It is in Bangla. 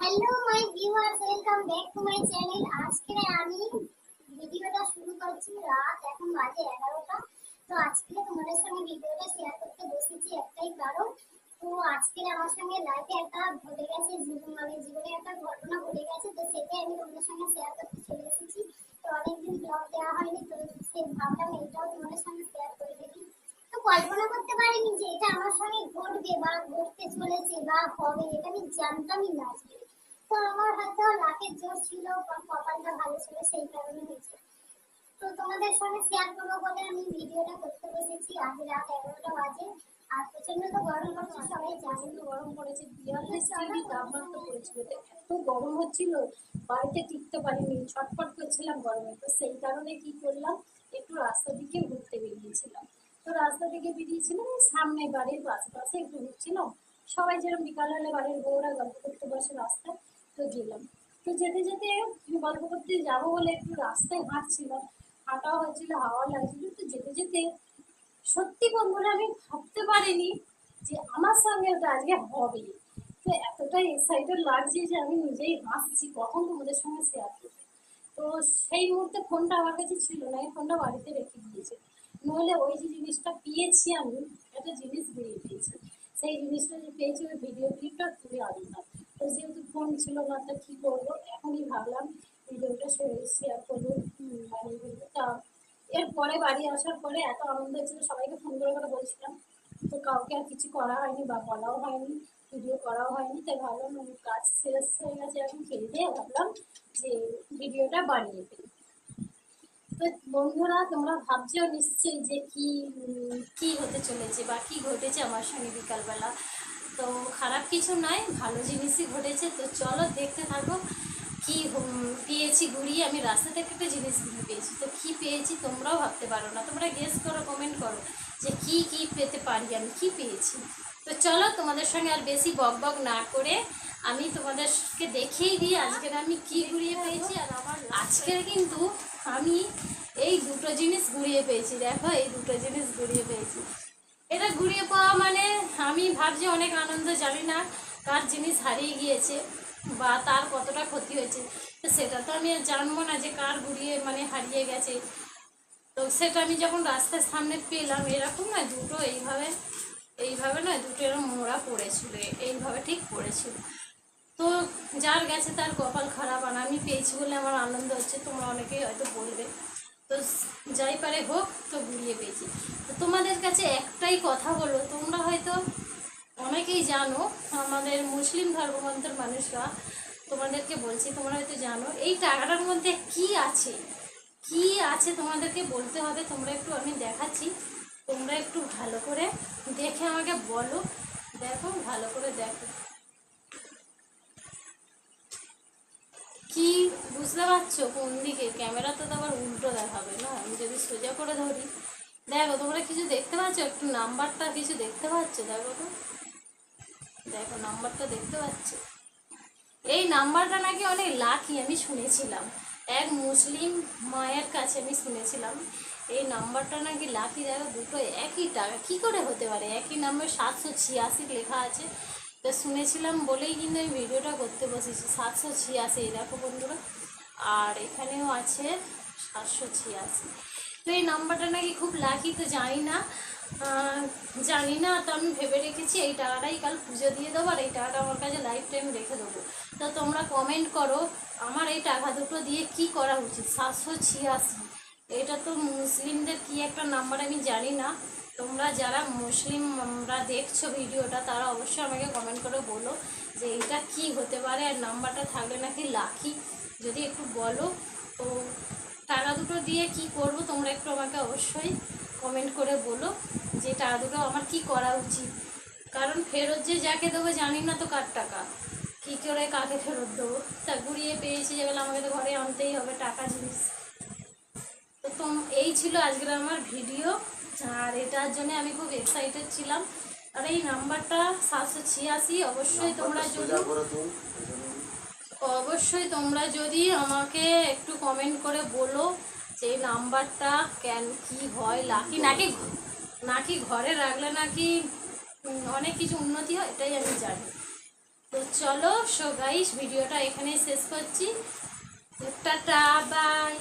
Hello my viewers welcome back to my channel আজকে আমি ভিডিওটা শুরু করছি রাত, এখন বাজে এগারোটা। তো আজকে তোমাদের সঙ্গে ভিডিওটা শেয়ার করতে বসেছি একটাই কারণ। তো আজকে আমার সঙ্গে লাইফে একটা ঘটে গেছে, জীবন মানে জীবনে একটা ঘটনা ঘটে গেছে, তো সেটাই আমি তোমাদের সঙ্গে শেয়ার করতে চলে এসেছি। তো অনেকদিন ব্লগ দেওয়া হয়নি, তো সে ভাবলাম এটাও তোমাদের সঙ্গে শেয়ার করে দেখি তো কল্পনা করতে পারিনি যে এটা আমার সঙ্গে ঘটবে বা ঘটতে চলেছে বা হবে, এটা আমি জানতামই না আজকে। তো আমার লাকের জোর ছিল বা কপালটা ভালো ছিল, সেই কারণে হয়েছে। তো তোমাদের সঙ্গে শেয়ার করব বলে আমি ভিডিওটা করতে বসেছি। আজ রাত এগারোটা বাজে। আর প্রচণ্ড তো গরম সবাই গরম পড়েছে। তাপমাত্রা পড়েছিল। এত গরম হচ্ছিল, বাড়িতে টিকতে পারিনি, ছটফট করছিলাম গরমে। তো সেই কারণে কি করলাম, একটু রাস্তা দিকে ঘুরতে বেরিয়েছিলাম। তো রাস্তা দিকে বেরিয়েছিলাম সামনে বাড়ির আশেপাশে একটু ঘুরছিলাম। সবাই যেরকম বিকাল হলে বাড়ির বউরা গল্প করতে বসে রাস্তায় তো গেলাম। তো যেতে যেতে গল্প করতে যাব বলে একটু রাস্তায় হাঁটছিলাম। হাঁটাও হচ্ছিল হাওয়া লাগছিল। তো যেতে যেতে সত্যি বন্ধুরা, আমি ভাবতে পারিনি যে আমার সঙ্গে ওটা আজকে হবে। তো এতটাই এক্সাইটেড লাগছে যে আমি নিজেই হাসছি, কখন তোমাদের সঙ্গে শেয়ার করব। তো সেই মুহূর্তে ফোনটা আমার কাছে ছিল না, এই ফোনটা বাড়িতে রেখে দিয়েছে। নইলে ওই যে জিনিসটা পেয়েছি আমি, একটা জিনিস বেরিয়ে পেয়েছি সেই জিনিসটা যে পেয়েছি ওই ভিডিও ক্লিপটা তুলে আনলাম। যেহেতু ফোন ছিল না তা কী করব? এখনই ভাবলাম ভিডিওটা শেয়ার করব। তা এরপরে বাড়ি আসার পরে এত আনন্দ হচ্ছিল সবাইকে ফোন করে করে বলছিলাম, তো কাউকে আর কিছু করা হয়নি বা বলাও হয়নি ভিডিও করাও হয়নি। তাই ভাবলাম কাজ শেষ হয়ে গেছে, এখন দিয়ে ভাবলাম যে ভিডিওটা বানিয়ে ফেলি। তো বন্ধুরা, তোমরা ভাবছ নিশ্চয়ই যে কি কি হতে চলেছে বা কি ঘটেছে আমার সঙ্গে বিকালবেলা? তো খারাপ কিছু নয়, ভালো জিনিসই ঘটেছে। তো চলো দেখতে থাকো কি পেয়েছি ঘুরিয়ে আমি রাস্তা থেকে একটা জিনিস ঘুরে পেয়েছি। তো কি পেয়েছি তোমরাও ভাবতে পারো না। তোমরা গেস করো কমেন্ট করো যে কি কি পেতে পারি আমি, কি পেয়েছি। তো চলো তোমাদের সঙ্গে আর বেশি বক বক না করে আমি তোমাদেরকে দেখিয়ে দিই আজকের আমি কি ঘুরিয়ে পেয়েছি। আর আমার আজকের কিন্তু আমি এই দুটো জিনিস ঘুরিয়ে পেয়েছি। দেখো, এই দুটো জিনিস ঘুরিয়ে পেয়েছি। এটা ঘুরিয়ে পাওয়া মানে আমি ভাবছি অনেক আনন্দ জানি না কার জিনিস হারিয়ে গিয়েছে বা তার কতটা ক্ষতি হয়েছে। তো সেটা তো আমি জানব না যে কার ঘুরিয়ে মানে হারিয়ে গেছে। তো সেটা আমি যখন রাস্তার সামনে পেলাম, এরকম না দুটো এইভাবে এইভাবে না দুটো এরকম মোড়া পড়েছিল, এইভাবে ঠিক পড়েছিল। তো যার গেছে তার কপাল খারাপ আর আমি পেয়েছি বলে আমার আনন্দ হচ্ছে, তোমরা অনেকেই হয়তো বলবে। তো যাই পারে হোক, তো ঘুরিয়ে পেয়েছি। তো তোমাদের কাছে একটাই কথা বলো তোমরা হয়তো অনেকেই জানো, আমাদের মুসলিম ধর্মগ্রন্থের মানুষরা তোমাদেরকে বলছি, তোমরা হয়তো জানো, এই টাকাটার মধ্যে কি আছে? কি আছে তোমাদেরকে বলতে হবে, তোমরা একটু আমি দেখাচ্ছি। তোমরা একটু ভালো করে দেখে আমাকে বলো, দেখো, ভালো করে দেখো। কি, বুঝতে পারছ কোন দিকে? ক্যামেরা তো আবার উল্টো দেখাবে। সোজা করে ধরি। দেখো, তোমরা কিছু দেখতে পাচ্ছ? একটু নাম্বারটা কিছু দেখতে পাচ্ছ? দেখো তো। দেখো, নাম্বারটা দেখতে পাচ্ছ? এই নাম্বারটা নাকি অনেক লাকি আমি শুনেছিলাম। এক মুসলিম মায়ের কাছে আমি শুনেছিলাম, এই নাম্বারটা নাকি লাকি দেখো, দুটো একই টাকা। কী করে হতে পারে? একই নাম্বার সাতশো ছিয়াশি লেখা আছে। তো শুনেছিলাম বলেই কিন্তু আমি ভিডিওটা করতে বসেছি। সাতশো ছিয়াশি, দেখো বন্ধুরা। আর এখানেও আছে সাতশো ছিয়াশি। তো এই নাম্বারটা নাকি খুব লাকি তো জানি না জানি না তো আমি ভেবে রেখেছি, এই টাকাটাই কাল পুজো দিয়ে দেবো আর এই টাকাটা আমার কাছে লাইফ টাইম রেখে দেবো। তো তোমরা কমেন্ট করো, আমার এই টাকা দুটো দিয়ে কি করা উচিত? সাতশো ছিয়াশি। এটা তো মুসলিমদের কি একটা নাম্বার আমি জানি না তোমরা যারা মুসলিম, আমরা দেখছ ভিডিওটা, তারা অবশ্যই আমাকে কমেন্ট করে বলো যে এটা কি হতে পারে আর নাম্বারটা থাকলে নাকি লাকি যদি একটু বলো, তো দুটো দিয়ে কি করব তোমরা একটু আমাকে অবশ্যই কমেন্ট করে বলো যে টাকা দুটো আমার কি করা উচিত। কারণ ফেরত যে যাকে দেবো জানি না তো কার টাকা। কী করে কাকে ফেরত দেবো? তা ঘুরিয়ে পেয়েছি যেগুলো আমাকে তো ঘরে আনতেই হবে টাকা জিনিস। তো তোম এই ছিল আজকের আমার ভিডিও আর এটার জন্য আমি খুব এক্সাইটেড ছিলাম। আর এই নাম্বারটা সাতশো ছিয়াশি অবশ্যই তোমরা যদি অবশ্যই তোমরা যদি আমাকে একটু কমেন্ট করে বলো যে নাম্বারটা কেন, কি হয়, লাকি নাকি নাকি ঘরে রাখলে নাকি অনেক কিছু উন্নতি হয়, এটাই আমি জানি। তো চলো সবাই ভিডিওটা এখানেই শেষ করছি। Tata bye